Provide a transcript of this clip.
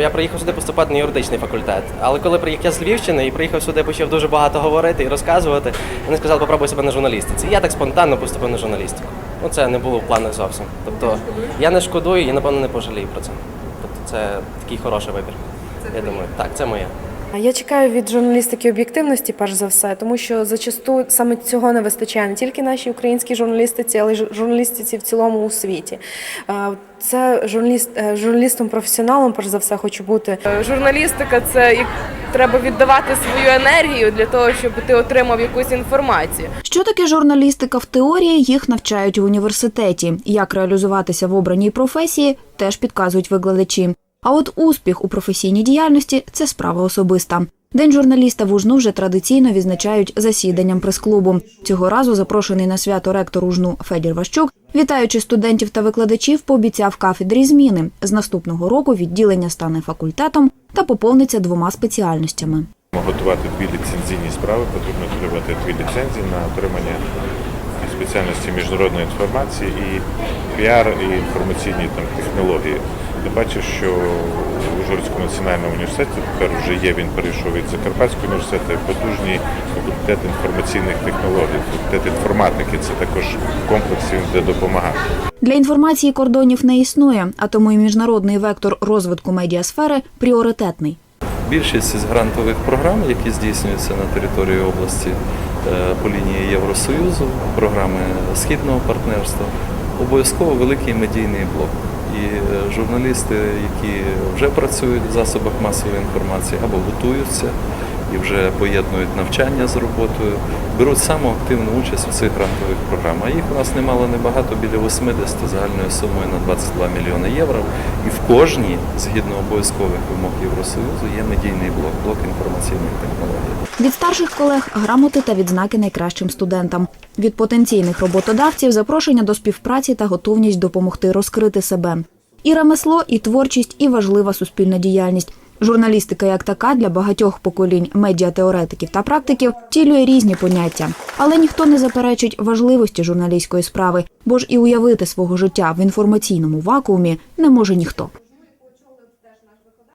Я приїхав сюди поступати на юридичний факультет. Але коли приїхав я з Львівщини і приїхав сюди, почав дуже багато говорити і розказувати. Вони сказали, попробуй себе на журналістиці. І я так спонтанно поступив на журналістику. Ну це не було в планах зовсім. Тобто я не шкодую і напевно не пожалію про це. Тобто це такий хороший вибір. Я думаю, так, це моє. Я чекаю від журналістики об'єктивності, перш за все, тому що зачасту саме цього не вистачає не тільки нашій українській журналістиці, але й журналістиці в цілому у світі. Це журналіст е, журналістом-професіоналом, перш за все, хочу бути. Е, Журналістика це як треба віддавати свою енергію для того, щоб ти отримав якусь інформацію. Що таке журналістика в теорії, їх навчають в університеті. Як реалізуватися в обраній професії, теж підказують викладачі. А от успіх у професійній діяльності це справа особиста. День журналіста в УЖНУ вже традиційно відзначають засіданням прес-клубу. Цього разу запрошений на свято ректор УЖНУ Федір Ващук, вітаючи студентів та викладачів, пообіцяв кафедрі зміни. З наступного року відділення стане факультетом та поповниться двома спеціальностями. Готувати дві ліцензійні справи, потрібно отримати дві ліцензії на отримання спеціальності міжнародної інформації і піар і інформаційні там, технології. Я бачу, що у Ужгородському національному університеті тепер вже є, він перейшов від Закарпатського університету, потужний факультет інформаційних технологій, факультет інформатики. Це також комплекс він буде допомагати. Для інформації кордонів не існує, а тому і міжнародний вектор розвитку медіасфери пріоритетний. Більшість з грантових програм, які здійснюються на території області е, по лінії Євросоюзу, програми Східного партнерства, обов'язково великий медійний блок. І е, журналісти, які вже працюють в засобах масової інформації або готуються і вже поєднують навчання з роботою, беруть саму активну участь у цих грантових програмах. Їх у нас немало небагато, біля 80 загальною сумою на 22 мільйони євро. І в кожній, згідно обов'язкових вимог Євросоюзу, є медійний блок, блок інформаційних технологій. Від старших колег грамоти та відзнаки найкращим студентам. Від потенційних роботодавців запрошення до співпраці та готовність допомогти розкрити себе. І ремесло, і творчість, і важлива суспільна діяльність. Журналістика як така для багатьох поколінь медіатеоретиків та практиків втілює різні поняття. Але ніхто не заперечить важливості журналістської справи, бо ж і уявити свого життя в інформаційному вакуумі не може ніхто.